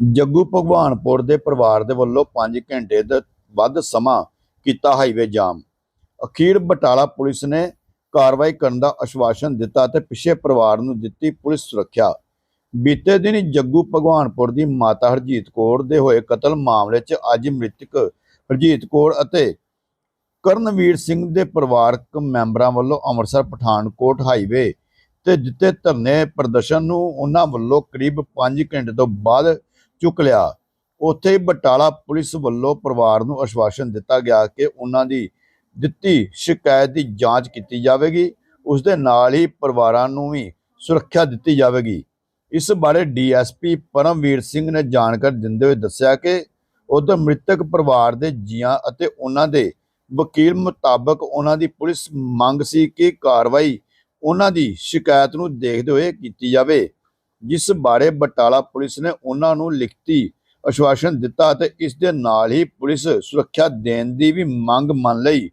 ਜੱਗੂ ਭਗਵਾਨਪੁਰ ਦੇ ਪਰਿਵਾਰ ਦੇ ਵੱਲੋਂ 5 ਘੰਟੇ ਦਾ ਵੱਧ ਸਮਾਂ ਕੀਤਾ ਹਾਈਵੇ ਜਾਮ। ਅਖੀਰ ਬਟਾਲਾ ਪੁਲਿਸ ਨੇ ਕਾਰਵਾਈ ਕਰਨ ਦਾ ਅਸ਼ਵਾਸਨ ਦਿੱਤਾ ਤੇ ਪਿੱਛੇ ਪਰਿਵਾਰ ਨੂੰ ਦਿੱਤੀ ਪੁਲਿਸ ਸੁਰੱਖਿਆ। ਬੀਤੇ ਦਿਨ ਜੱਗੂ ਭਗਵਾਨਪੁਰ ਦੀ ਮਾਤਾ ਹਰਜੀਤ ਕੌਰ ਦੇ ਹੋਏ ਕਤਲ ਮਾਮਲੇ 'ਚ ਅੱਜ ਮ੍ਰਿਤਕ ਹਰਜੀਤ ਕੌਰ ਅਤੇ ਕਰਨਵੀਰ ਸਿੰਘ ਦੇ ਪਰਿਵਾਰਕ ਮੈਂਬਰਾਂ ਵੱਲੋਂ ਅੰਮ੍ਰਿਤਸਰ ਪਠਾਨਕੋਟ ਹਾਈਵੇ ਤੇ ਦਿੱਤੇ ਧਰਨੇ ਪ੍ਰਦਰਸ਼ਨ ਨੂੰ ਉਹਨਾਂ ਵੱਲੋਂ ਕਰੀਬ 5 ਘੰਟੇ ਤੋਂ ਬਾਅਦ ਚੁੱਕ ਲਿਆ। ਉੱਥੇ ਬਟਾਲਾ ਪੁਲਿਸ ਵੱਲੋਂ ਪਰਿਵਾਰ ਨੂੰ ਅਸ਼ਵਾਸਨ ਦਿੱਤਾ ਗਿਆ ਕਿ ਉਹਨਾਂ ਦੀ ਦਿੱਤੀ ਸ਼ਿਕਾਇਤ ਦੀ ਜਾਂਚ ਕੀਤੀ ਜਾਵੇਗੀ। ਉਸ ਦੇ ਨਾਲ ਹੀ ਪਰਿਵਾਰਾਂ ਨੂੰ ਵੀ ਸੁਰੱਖਿਆ ਦਿੱਤੀ ਜਾਵੇਗੀ। ਇਸ ਬਾਰੇ ਡੀਐਸਪੀ ਪਰਮਵੀਰ ਸਿੰਘ ਨੇ ਜਾਣਕਾਰੀ ਦਿੰਦੇ ਹੋਏ ਦੱਸਿਆ ਕਿ ਉਧਰ ਮ੍ਰਿਤਕ ਪਰਿਵਾਰ ਦੇ ਜੀਆਂ ਅਤੇ ਉਹਨਾਂ ਦੇ ਵਕੀਲ ਮੁਤਾਬਕ ਉਹਨਾਂ ਦੀ ਪੁਲਿਸ ਮੰਗ ਸੀ ਕਿ ਕਾਰਵਾਈ ਉਹਨਾਂ ਦੀ ਸ਼ਿਕਾਇਤ ਨੂੰ ਦੇਖਦੇ ਹੋਏ ਕੀਤੀ ਜਾਵੇ। ਜਿਸ ਬਾਰੇ ਬਟਾਲਾ ਪੁਲਿਸ ਨੇ ਉਹਨਾਂ ਨੂੰ ਲਿਖਤੀ ਆਸ਼ਵਾਸਨ ਦਿੱਤਾ ਤੇ ਇਸ ਦੇ ਨਾਲ ਹੀ ਪੁਲਿਸ ਸੁਰੱਖਿਆ ਦੇਣ ਦੀ ਵੀ ਮੰਗ ਮੰਨ ਲਈ।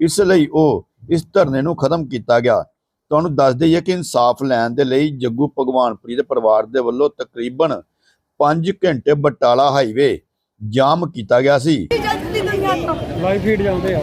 ਇਸ ਲਈ ਉਹ ਇਸ ਧਰਨੇ ਨੂੰ ਖਤਮ ਕੀਤਾ ਗਿਆ। ਤੁਹਾਨੂੰ ਦੱਸ ਦਈਏ ਕਿ ਇਨਸਾਫ ਲੈਣ ਦੇ ਲਈ ਜੱਗੂ ਭਗਵਾਨਪੁਰੀ ਦੇ ਪਰਿਵਾਰ ਦੇ ਵੱਲੋਂ ਤਕਰੀਬਨ 5 ਘੰਟੇ ਬਟਾਲਾ ਹਾਈਵੇ ਜਾਮ ਕੀਤਾ ਗਿਆ ਸੀ। ਲਾਈਵ ਫੀਡ ਜਾਂਦੇ ਆ।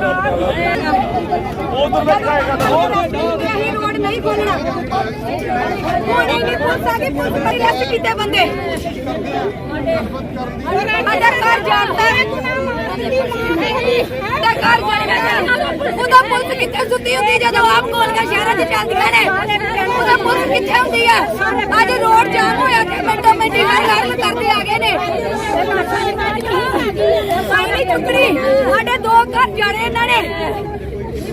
ਜਾਣਾ ਨਹੀਂ ਰੋਡ ਨਹੀਂ ਖੋਲਣਾ ਕੋਣੀ ਨਹੀਂ ਪੁੱਛ ਸਕੇ ਪੁੱਛ ਪਰ ਰੈਸਟ ਕੀਤੇ ਬੰਦੇ। ਸਾਡਾ ਘਰ ਜਾਣਦਾ ਹੈ ਸਾਡਾ ਘਰ ਜਾਣਦਾ ਉਹਦਾ ਪੁਲਿਸ ਕਿੱਥੇ ਸੁੱਤੀ ਹੁੰਦੀ ਜਦੋਂ ਆਪ ਕੋਲ ਸ਼ਹਿਰਾਂ 'ਚ ਚੱਲਦੀਆਂ ਨੇ ਉਹਦਾ ਪੁਲਿਸ ਕਿੱਥੇ ਹੁੰਦੀ ਆ? ਅੱਜ ਰੋਡ ਜਾਮ ਹੋਇਆ ਤੇ ਮਿੰਟੋ ਮਿੰਟੀ ਨਾਲ ਗੱਲ ਕਰਦੇ ਆ ਗਏ ਨੇ। ਸਾਈ ਨਹੀਂ ਸਾਡੇ ਦੋ ਘਰ ਜਾਣੇ ਇਹਨਾਂ ਨੇ।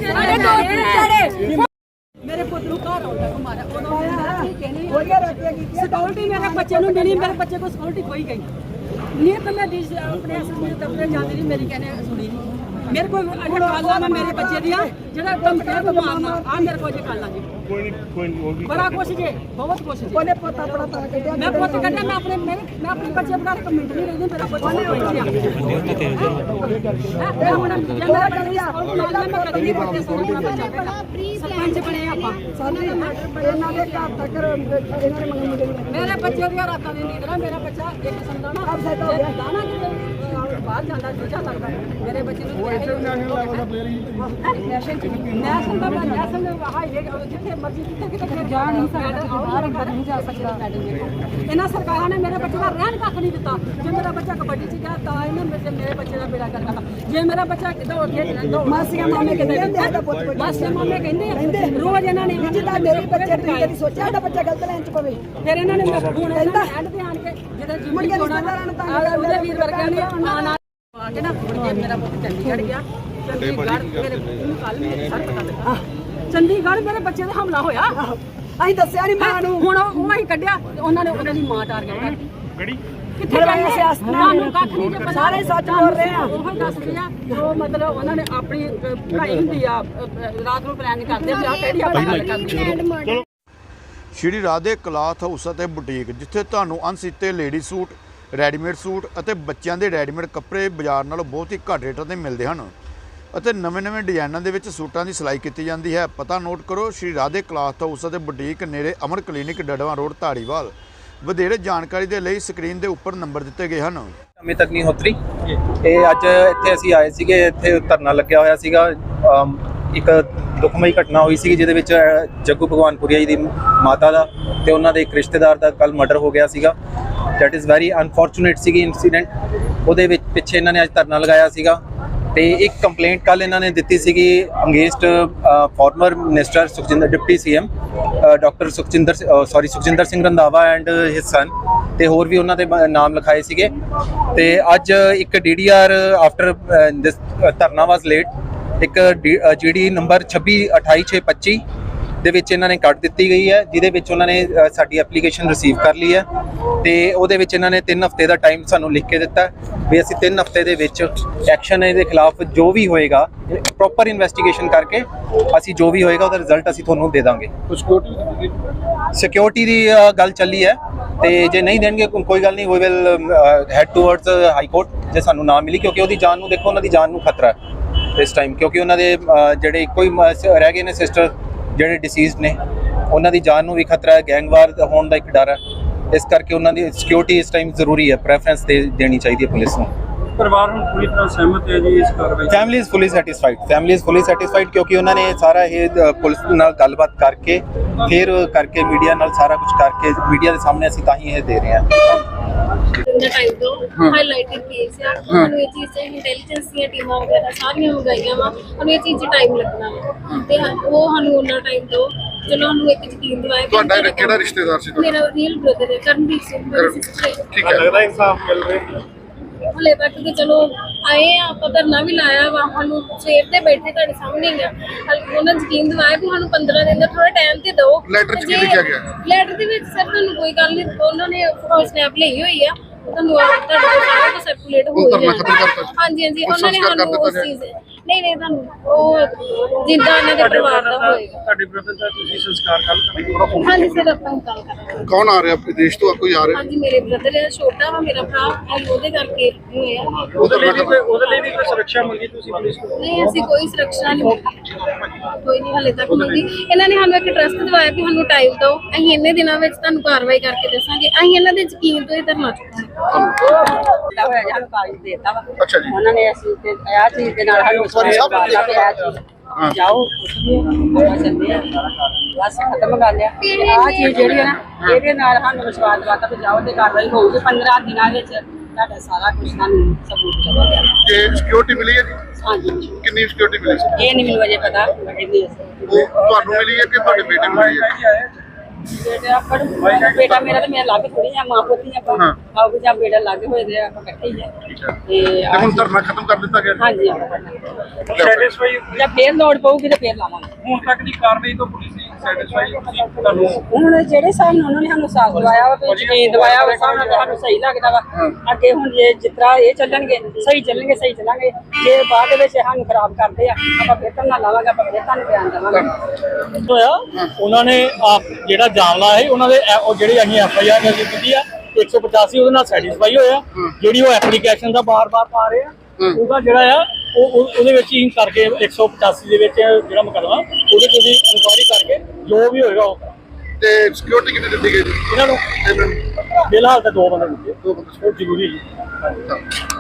ਸਾਡੇ ਦੋ ਜਾਣੇ। ਮੇਰੇ ਪੁੱਤ ਨੂੰ ਘਰ ਆਉਂਦਾ ਕੁਮਾਰਾ ਉਦੋਂ ਮੈਂ ਠੀਕ ਹੈ, ਨਹੀਂ ਸਿਕਿਉਰਿਟੀ ਮੇਰੇ ਬੱਚੇ ਨੂੰ ਮਿਲੀ, ਮੇਰੇ ਬੱਚੇ ਕੋਲ ਸਿਕਿਉਰਿਟੀ ਕੋਈ ਗਈ ਨਹੀਂ ਤਾਂ ਮੈਂ ਆਪਣੇ ਅਸਲ ਦਫ਼ਤਰ ਜਾਂਦੀ ਨਹੀਂ ਮੇਰੀ ਕਹਿੰਦੇ ਸੁਣੀ ਨਹੀਂ ਮੇਰੇ ਕੋਲ ਅਜੇ ਕਾਲਾਂ ਮੈਂ ਮੇਰੇ ਬੱਚੇ ਦੀਆਂ ਜਿਹੜਾ ਕੰਮ ਕਰ ਮਾਰਨਾ ਆ ਮੇਰੇ ਕੋਲ ਜੇ ਕਾਲਾਂ ਜੀ। ਕੋਈ ਨਹੀਂ ਕੋਈ ਨਹੀਂ ਹੋਗੀ ਬੜਾ ਕੁਛ ਜੇ ਬਹੁਤ ਕੁਛ ਜੇ। ਉਹਨੇ ਪੁੱਤ ਆਪਣਾ ਤਾਂ ਕੱਢਿਆ ਮੈਂ ਪੁੱਤ ਕੱਢਿਆ ਮੈਂ ਆਪਣੇ ਮੇਰੇ ਮੈਂ ਆਪਣੇ ਬੱਚੇ ਬਣਾ ਕੇ ਮਿੰਟ ਨਹੀਂ ਰਹਿੰਦੀ ਮੇਰਾ ਬੱਚਾ ਨਹੀਂ ਹੋਇਆ ਮੈਂ ਹੁਣ ਜੇ ਮੇਰਾ ਬੱਚਾ ਨਾਲ ਮੈਂ ਕਦੀ ਨਹੀਂ ਪਹਿਲਾਂ ਸਰਪੰਚ ਬਣੇ ਆਪਾਂ। ਇਹਨਾਂ ਦੇ ਘਰ ਤੱਕ ਇਹਨਾਂ ਨੇ ਮੰਗੀ ਮੰਗੀ ਮੇਰੇ ਬੱਚੇ ਦੀਆਂ ਰਾਤਾਂ ਦੀ ਨੀਂਦ ਨਾ ਮੇਰਾ ਬੱਚਾ ਇੱਕ ਸੰਦਾਣਾ ਦਾਣਾ ਕਿਤੇ ਬਾਹਰ ਜਾਂਦਾ ਦੂਜਾ ਲੱਗਦਾ ਮੇਰੇ ਬੱਚੇ ਨੂੰ ਨੈਸ਼ਨ ਚ ਨੈਸ਼ਨ ਦਾ ਮੈਂ ਨੈਸ਼ਨ ਦੇ ਹਾਈਵੇ ਜਿੱਥੇ ਮਰਜ਼ੀ ਜਿੱਥੇ ਕਿਤੇ ਜਾ ਨਹੀਂ ਸਕਦਾ। ਬਾਹਰ ਅੰਦਰ ਨਹੀਂ ਜਾ ਸਕਦਾ। ਇਹਨਾਂ ਸਰਕਾਰਾਂ ਨੇ ਮੇਰੇ ਬੱਚੇ ਦਾ ਰਹਿਣ ਕੱਖ ਨਹੀਂ ਦਿੱਤਾ। ਜੇ ਮੇਰਾ ਬੱਚਾ ਕਬੱਡੀ ਚ ਗਿਆ ਤਾਂ ਇਹਨੇ ਮੇਰੇ ਮੇਰੇ ਬੱਚੇ ਦਾ ਬੇੜਾ ਕਰ ਦਿੱਤਾ। ਜੇ ਮੇਰਾ ਬੱਚਾ ਦੌੜ ਕੇ ਦੌੜ ਮਾਸੀਆਂ ਮਾਮੇ ਕਹਿੰਦੇ ਮਾਸੀਆਂ ਮਾਮੇ ਕਹਿੰਦੇ ਆ, ਰੋਜ਼ ਇਹਨਾਂ ਨੇ ਜਿੱਦਾਂ ਮੇਰੇ ਬੱਚੇ ਤੁਸੀਂ ਕਦੀ ਸੋਚਿਆ ਸਾਡਾ ਬੱਚਾ ਗਲਤ ਲਾਈਨ ਚ ਪਵੇ। ਫਿਰ ਇਹਨਾਂ ਨੇ ਹੁਣ ਕਹਿੰਦਾ ਐਂਡ ਤੇ ਆਣ ਕੇ ਜਦੋਂ ਮੁੜ ਜਿੰਮੀ ਕੇ ਕੋਣਾ ਉਹਦੇ ਵੀਰ ਵਰਗਿਆਂ ਨੇ ਆਣਾ ਨਾ ਮੇਰਾ ਪੁੱਤ ਚੰਡੀਗੜ੍ਹ ਗਿਆ। ਚੰਡੀਗੜ੍ਹ ਮੇਰੇ ਨੂੰ? ਕੱਲ ਮੇਰੇ ਸਰ ਪਤਾ ਲੱਗਾ। ਚੰਡੀਗੜ੍ਹ ਮੇਰੇ ਬੱਚੇ ਦਾ ਹਮਲਾ ਹੋਇਆ। ਅਸੀਂ ਦੱਸਿਆ ਨਹੀਂ ਮਾਂ ਨੂੰ। ਹੁਣ ਉਹ ਹੀ ਕੱਢਿਆ ਤੇ ਉਹਨਾਂ ਨੇ ਉਹਨਾਂ ਦੀ ਮਾਂ ਟਾਰਗੇਟ ਕਰਤੀ ਗੜੀ ਕਿੱਥੇ ਜਾਈਏ ਸਿਆਸਤ ਨਾਲ। ਤੁਹਾਨੂੰ ਕੱਖ ਨਹੀਂ ਜੇ ਸਾਰੇ ਸੱਚ ਬੋਲ ਰਹੇ ਆ। ਉਹ ਹੀ ਦੱਸਦੇ ਆ ਜੋ ਮਤਲਬ ਉਹਨਾਂ ਨੇ ਆਪਣੀ ਅ, ਪੜ੍ਹਾਈ ਹੁੰਦੀ ਆ ਰਾਤ ਨੂੰ ਪਲਾਨ ਕਰਦੇ ਆ ਕਿਹੜੀ ਆਪਾਂ ਗੱਲ ਕਰਦੇ ਸ਼੍ਰੀ ਰਾਧੇ ਕਲਾਥ ਹਾਊਸ ਅਤੇ ਬੁਟੀਕ ਜਿੱਥੇ ਤੁਹਾਨੂੰ ਅਣਸੀਤੇ ਲੇਡੀ ਸੂਟ ਰੈਡੀਮੇਡ ਸੂਟ ਅਤੇ ਬੱਚਿਆਂ ਦੇ ਰੈਡੀਮੇਡ ਕੱਪੜੇ ਬਾਜ਼ਾਰ ਨਾਲੋਂ ਬਹੁਤ ਹੀ ਘੱਟ ਰੇਟਾਂ ਤੇ ਮਿਲਦੇ ਹਨ। ਅਤੇ ਨਵੇਂ-ਨਵੇਂ ਡਿਜ਼ਾਈਨਾਂ ਦੇ ਵਿੱਚ ਸੂਟਾਂ ਦੀ ਸਿਲਾਈ ਕੀਤੀ ਜਾਂਦੀ ਹੈ। ਪਤਾ ਨੋਟ ਕਰੋ ਸ਼੍ਰੀ ਰਾਧੇ ਕਲਾਥ ਹਾਊਸ ਅਤੇ ਬੁਟੀਕ ਨੇੜੇ ਅਮਰ ਕਲੀਨਿਕ ਡੜਵਾ ਰੋਡ ਧਾਰੀਵਾਲ। ਵਧੇਰੇ ਜਾਣਕਾਰੀ ਦੇ ਲਈ ਸਕਰੀਨ ਦੇ ਉੱਪਰ ਨੰਬਰ ਦਿੱਤੇ ਗਏ ਹਨ। ਅਮਿਤ ਅਗਨੀਹੋਤਰੀ ਇਹ ਅੱਜ ਇੱਥੇ ਅਸੀਂ ਆਏ ਸੀਗੇ ਇੱਥੇ ਧਰਨਾ ਲੱਗਿਆ ਹੋਇਆ ਸੀਗਾ। ਅਮ, ਇੱਕ ਦੁਖਮਈ ਘਟਨਾ ਹੋਈ ਸੀ ਜਿਹਦੇ ਵਿੱਚ ਜੱਗੂ ਭਗਵਾਨਪੁਰੀਆ ਜੀ ਦੀ ਮਾਤਾ ਦਾ ਤੇ ਉਹਨਾਂ ਦੇ ਇੱਕ ਰਿਸ਼ਤੇਦਾਰ ਦਾ ਕੱਲ ਮਰਡਰ ਹੋ ਗਿਆ ਸੀਗਾ। ਦੈਟ ਇਜ਼ ਵੈਰੀ ਅਨਫੋਰਚੂਨੇਟ ਸੀਗੀ ਇਨਸੀਡੈਂਟ ਉਹਦੇ ਵਿੱਚ ਪਿੱਛੇ ਇਹਨਾਂ ਨੇ ਅੱਜ ਧਰਨਾ ਲਗਾਇਆ ਸੀਗਾ। ਤੇ ਇੱਕ ਕੰਪਲੇਂਟ ਕੱਲ ਇਹਨਾਂ ਨੇ ਦਿੱਤੀ ਸੀਗੀ against former minister Sukhjinder, deputy CM doctor Sukhjinder sorry Sukhjinder Singh Randhawa and his son ਤੇ ਹੋਰ ਵੀ ਉਹਨਾਂ ਦੇ ਨਾਮ ਲਿਖਾਏ ਸੀਗੇ। ਤੇ ਅੱਜ ਇੱਕ DDR after dharna was late ਇੱਕ ਜੀਡੀ ਨੰਬਰ 26 28625 ਦੇ ਵਿੱਚ ਇਹਨਾਂ ਨੇ ਕੱਟ ਦਿੱਤੀ ਗਈ ਹੈ ਜਿਹਦੇ ਵਿੱਚ ਉਹਨਾਂ ਨੇ ਸਾਡੀ ਐਪਲੀਕੇਸ਼ਨ ਰਿਸੀਵ ਕਰ ਲਈ ਹੈ ਤੇ ਉਹਦੇ ਵਿੱਚ ਇਹਨਾਂ ਨੇ 3 ਹਫ਼ਤੇ ਦਾ ਟਾਈਮ ਸਾਨੂੰ ਲਿਖ ਕੇ ਦਿੱਤਾ ਵੀ ਅਸੀਂ 3 ਹਫ਼ਤੇ ਦੇ ਵਿੱਚ ਐਕਸ਼ਨ ਇਹਦੇ ਖਿਲਾਫ ਜੋ ਵੀ ਹੋਏਗਾ ਪ੍ਰੋਪਰ ਇਨਵੈਸਟੀਗੇਸ਼ਨ ਕਰਕੇ ਅਸੀਂ ਜੋ ਵੀ ਹੋਏਗਾ ਉਹਦਾ ਰਿਜ਼ਲਟ ਅਸੀਂ ਤੁਹਾਨੂੰ ਦੇ ਦਾਂਗੇ। ਸਿਕਿਉਰਿਟੀ ਦੀ ਗੱਲ ਚੱਲੀ ਹੈ ਤੇ ਜੇ ਨਹੀਂ ਦੇਣਗੇ ਕੋਈ ਗੱਲ ਨਹੀਂ we will head towards high court ਜੇ ਸਾਨੂੰ ਨਾ ਮਿਲੀ ਕਿਉਂਕਿ ਉਹਦੀ ਜਾਨ ਨੂੰ ਦੇਖੋ ਉਹਨਾਂ ਦੀ ਜਾਨ ਨੂੰ ਖਤਰਾ ਹੈ ਇਸ ਟਾਈਮ ਕਿਉਂਕਿ ਉਹਨਾਂ ਦੇ ਜਿਹੜੇ ਇੱਕੋ ਹੀ ਰਹਿ ਗਏ ਨੇ ਸਿਸਟਰ ਜਿਹੜੇ ਡਿਸੀਜ਼ਡ ਨੇ, ਉਹਨਾਂ ਦੀ ਜਾਨ ਨੂੰ ਵੀ ਖਤਰਾ ਹੈ ਗੈਂਗਵਾਰ ਹੋਣ ਦਾ ਇੱਕ ਡਰ ਹੈ। ਇਸ ਕਰਕੇ ਉਹਨਾਂ ਦੀ ਸਿਕਿਉਰਿਟੀ ਇਸ ਟਾਈਮ ਜ਼ਰੂਰੀ ਹੈ ਪ੍ਰੈਫਰੈਂਸ ਦੇ ਦੇਣੀ ਚਾਹੀਦੀ ਹੈ ਪੁਲਿਸ ਨੂੰ। ਪਰਿਵਾਰ ਹੁਣ ਪੂਰੀ ਤਰ੍ਹਾਂ ਸਹਿਮਤ ਹੈ ਜੀ ਇਸ ਕਾਰਵਾਈ family is fully satisfied family is fully satisfied ਕਿਉਂਕਿ ਉਹਨਾਂ ਨੇ ਸਾਰਾ ਇਹ ਪੁਲਿਸ ਨਾਲ ਗੱਲਬਾਤ ਕਰਕੇ ਫਿਰ ਕਰਕੇ ਮੀਡੀਆ ਨਾਲ ਸਾਰਾ ਕੁਝ ਕਰਕੇ ਮੀਡੀਆ ਦੇ ਸਾਹਮਣੇ ਅਸੀਂ ਤਾਂ ਹੀ ਇਹ ਦੇ ਰਹੇ ਹਾਂ। ਦਾ ਟਾਈਮ ਤੋਂ ਹਾਈਲਾਈਟਡ ਕੇਸ ਆ ਸਾਨੂੰ ਇਹ ਚੀਜ਼ ਤੇ ਇੰਟੈਲੀਜੈਂਸ ਦੀਆਂ ਟੀਮਾਂ ਵਗੈਰਾ ਸਾਰੀਆਂ ਮੰਗਾਈਆਂ ਵਾ। ਸਾਨੂੰ ਇਹ ਚੀਜ਼ ਟਾਈਮ ਲੱਗਣਾ ਵਾ। ਤੇ ਉਹ ਸਾਨੂੰ ਉਹਨਾਂ ਟਾਈਮ ਤੋਂ ਚਲੋ ਸਾਨੂੰ ਇੱਕ ਯਕੀਨ ਦਿਵਾਇਆ ਤੁਹਾਡਾ ਕਿਹੜਾ ਰਿਸ਼ਤੇਦਾਰ ਸੀ? ਮੇਰਾ ਰੀਅਲ ਬ੍ਰਦਰ ਹੈ ਕਰਨਦੀਪ ਸਿੰਘ ਠੀਕ ਹੈ। ਲੱਗਦਾ ਇਨਸਾਫ ਮਿਲ ਰਿਹਾ। ਹਲੇ ਤੱਕ ਤੇ ਚਲੋ ਆਏ ਆ ਆਪਾਂ ਧਰਨਾ ਵੀ ਲਾਇਆ ਵਾ ਸਾਨੂੰ ਸਵੇਰ ਦੇ ਬੈਠੇ ਤੁਹਾਡੇ ਸਾਹਮਣੇ ਹੀ ਆ ਹਲ- ਉਹਨਾਂ ਯਕੀਨ ਦਿਵਾਇਆ ਕਿ ਸਾਨੂੰ 15 ਦਿਨ ਦਾ ਥੋੜਾ ਟਾਈਮ ਤੇ ਦਿਓ ਲੈਟਰ 'ਚ ਤੇ ਕੀ ਲਿਖਿਆ ਗਿਆ? ਲੈਟਰ ਦੇ ਵਿੱਚ ਸਰ ਤੁਹਾਨੂੰ ਕੋਈ ਗੱਲ ਨਹੀਂ ਉਹਨਾਂ ਨੇ ਸਨੈਪ ਲਈ ਹੋਈ ਆ ਤੁਹਾਨੂੰ ਤੁਹਾਡੇ ਕੋਲ ਸਾਰਾ ਕੁਝ ਸਰਕੂਲੇਟ ਹੋ ਉਹ ਹੀ ਧਰਨਾ ਜਾਣਾ ਖਤਮ ਕਰਤਾ ਜੀ? ਹਾਂਜੀ ਹਾਂਜੀ ਉਹ ਉਹਨਾਂ ਨੇ ਸੰਸਕਾਰ ਕਰ ਸਾਨੂੰ ਦਿੱਤਾ ਉਸ? ਚੀਜ਼ ਨਹੀਂ ਨਹੀਂ ਤੁਹਾਨੂੰ ਉਹ ਜਿੱਦਾਂ ਉਹਨਾਂ ਦੇ ਪਰਿਵਾਰ ਦਾ ਹੋਏਗਾ। ਤੁਹਾਡੇ ਬ੍ਰਦਰ ਦਾ ਤੁਸੀਂ ਸੰਸਕਾਰ ਕੱਲ ਕਰੋਗੇ। ਹਾਂਜੀ ਸਰ ਆਪਾਂ ਨੂੰ ਗੱਲ ਕਰਾਂਗੇ। ਕੌਣ ਆ ਰਿਹਾ? ਵਿਦੇਸ਼ ਤੋਂ ਕੋਈ ਆ ਰਿਹਾ? ਹਾਂਜੀ ਮੇਰੇ ਬ੍ਰਦਰ ਹੈ ਛੋਟਾ ਵਾ ਮੇਰਾ ਭਰਾ। ਹੈ ਉਹਦੇ ਕਰਕੇ ਹੋਇਆ। ਉਹਦੇ ਲਈ ਵੀ ਕੋਈ ਉਹਦੇ ਲਈ ਵੀ ਕੋਈ ਸੁਰੱਖਿਆ ਮੰਗੀ ਤੁਸੀਂ ਪੁਲਿਸ ਕੋਲ ਨਹੀਂ ਅਸੀਂ ਕੋਈ ਸੁਰੱਖਿਆ ਨਹੀਂ ਮੰਗੀ। ਕੋਈ ਨਹੀਂ ਹਲੇ ਤੱਕ ਮੰਗੀ। ਇਹਨਾਂ ਨੇ ਸਾਨੂੰ ਇੱਕ ਟਰਸਟ ਦਿਵਾਇਆ ਕਿ ਸਾਨੂੰ ਟਾਈਮ ਦਿਓ। ਅਸੀਂ ਇੰਨੇ ਦਿਨਾਂ ਵਿੱਚ ਤੁਹਾਨੂੰ ਕਾਰਵਾਈ ਕਰਕੇ ਦੱਸਾਂਗੇ। ਅਸੀਂ ਇਹਨਾਂ ਦੇ ਯਕੀਨ ਤੋਂ ਹੀ ਧਰਨਾ ਚੁੱਕਾਂਗੇ। ਅੱਛਾ ਜੀ। ਉਹਨਾਂ ਨੇ ਅਸੀਂ ਤੇ ਆਹ ਚੀਜ਼ ਦੇ ਨਾਲ ਸਾਨੂੰ ਸੋਰੀ ਸਾਹਿਬ, ਦਿੱਤਾ ਵੀ ਆਹ ਚੀਜ਼ ਹਾਂ। ਜਾਓ ਆਪਾਂ ਚੱਲਦੇ ਆ ਬਸ ਖਤਮ ਕਰ ਲਿਆ। ਆਹ ਚੀਜ਼ ਜਿਹੜੀ ਹੈ ਨਾ ਇਹਦੇ ਨਾਲ ਸਾਨੂੰ ਵਿਸ਼ਵਾਸ ਦਿਵਾਤਾ ਵੀ ਜਾਓ ਤੇ ਕਾਰਵਾਈ ਹੋਊਗੀ। 15 ਦਿਨਾਂ ਵਿੱਚ ਤੁਹਾਡਾ ਸਾਰਾ ਕੁਝ ਸਾਨੂੰ ਸਬੂਤ ਕਰਵਾਇਆ ਕਿ ਸਿਕਿਉਰਿਟੀ ਮਿਲੀ ਹੈ ਜੀ? ਹਾਂਜੀ। ਕਿੰਨੀ ਸਿਕਿਉਰਿਟੀ ਮਿਲੀ ਸੀ? ਇਹ ਨਹੀਂ ਮੈਨੂੰ ਅਜੇ ਪਤਾ ਉਹ ਤੁਹਾਨੂੰ ਮਿਲੀ ਹੈ ਕਿ ਤੁਹਾਡੇ ਬੇਟੇ ਨੂੰ ਮਿਲੀ ਹੈ? ਬੇਟਾ ਆਪਾਂ ਨੂੰ- ਬੇਟਾ ਮੇਰਾ ਤੇ ਮੇਰਾ ਲੱਗ ਥੋੜੀ ਆ ਮਾਂ ਪੁੱਤੀ ਆਪਾਂ। ਹਾਂ। ਆਪ ਜਾਂ ਬੇਟਾ ਲੱਗ ਹੋਏ ਦੇ ਆ, ਆਪਾਂ ਇਕੱਠੇ ਹੀ ਆ। ਠੀਕ ਹੈ ਤੇ ਹੁਣ ਧਰਨਾ ਖਤਮ ਕਰ ਦਿੱਤਾ ਗਿਆ ਹਾਂਜੀ। ਸੈਟੀਸਫਾਈ ਜਾਂ ਫੇਰ ਲੋੜ ਪਊਗੀ ਤੇ ਫੇਰ ਲਾਵਾਂਗੇ। ਹੁਣ ਤੱਕ ਦੀ ਕਾਰਵਾਈ ਤੋਂ ਪੁਲਿਸ ਦੀ ਸੈਟੀਸਫਾਈ ਤੁਸੀਂ? ਤੁਹਾਨੂੰ ਹੁਣ ਜਿਹੜੇ ਹਿਸਾਬ ਨਾਲ ਉਹਨਾਂ ਨੇ ਸਾਨੂੰ ਸਾਥ ਦਵਾਇਆ ਵਾ ਤੇ ਯਕੀਨ ਦਵਾਇਆ ਵਾ ਹਿਸਾਬ ਨਾਲ ਤਾਂ ਸਾਨੂੰ ਸਹੀ ਲੱਗਦਾ ਵਾ। ਅੱਗੇ ਹੁਣ ਜੇ ਜਿਸ ਤਰ੍ਹਾਂ ਇਹ ਚੱਲਣਗੇ ਸਹੀ ਚੱਲਣਗੇ ਸਹੀ ਚੱਲਾਂਗੇ। ਜੇ ਬਾਅਦ ਦੇ ਵਿੱਚ ਇਹ ਸਾਨੂੰ ਖਰਾਬ ਕਰਦੇ ਆ ਆਪਾਂ ਫੇਰ ਧਰਨਾ ਲਾਵਾਂਗੇ ਆਪਾਂ ਫੇਰ ਤੁਹਾਨੂੰ ਬਿਆਨ ਦੇਵਾਂਗੇ। ਹੋਇਆ? ਉਹਨਾਂ ਨੇ ਆਪ ਜਿਹੜਾ ਜਾਮਲਾ ਹੈ ਉਹਨਾਂ ਦੇ ਐ- ਉਹ ਜਿਹੜੀ ਅਸੀਂ ਐਫ ਆਈ ਆਰ ਦਰਜ ਕੀਤੀ ਆ 185 ਉਹਦੇ ਨਾਲ ਸੈਟੀਸਫਾਈ ਹੋਇਆ। ਜਿਹੜੀ ਉਹ ਐਪਲੀਕੇਸ਼ਨ ਦਾ ਬਾਰ-ਬਾਰ ਪਾ ਰਹੇ ਆ ਉਹਦਾ ਜਿਹੜਾ ਆ ਉਹ ਉਹ- ਉਹਦੇ ਵਿੱਚ ਹੀ ਕਰਕੇ 185 ਦੇ ਵਿੱਚ ਜਿਹੜਾ ਮੁਕੱਦਮਾ ਉਹਦੇ ਤੇ ਇਨਕੁਆਇਰੀ ਕਰਕੇ ਜੋ ਵੀ ਹੋਏਗਾ ਉਹ ਤੇ ਸਿਕਿਉਰਿਟੀ ਕਿੰਨੀ ਦਿੱਤੀ ਗਈ ਜੀ? ਇਹਨਾਂ ਨੂੰ ਫਿਲਹਾਲ ਤਾਂ ਦੋ ਬੰਦੇ ਦਿੱਤੇ ਦੋ ਬੰਦੇ। ਉਹ ਜ਼ਰੂਰੀ ਹੈ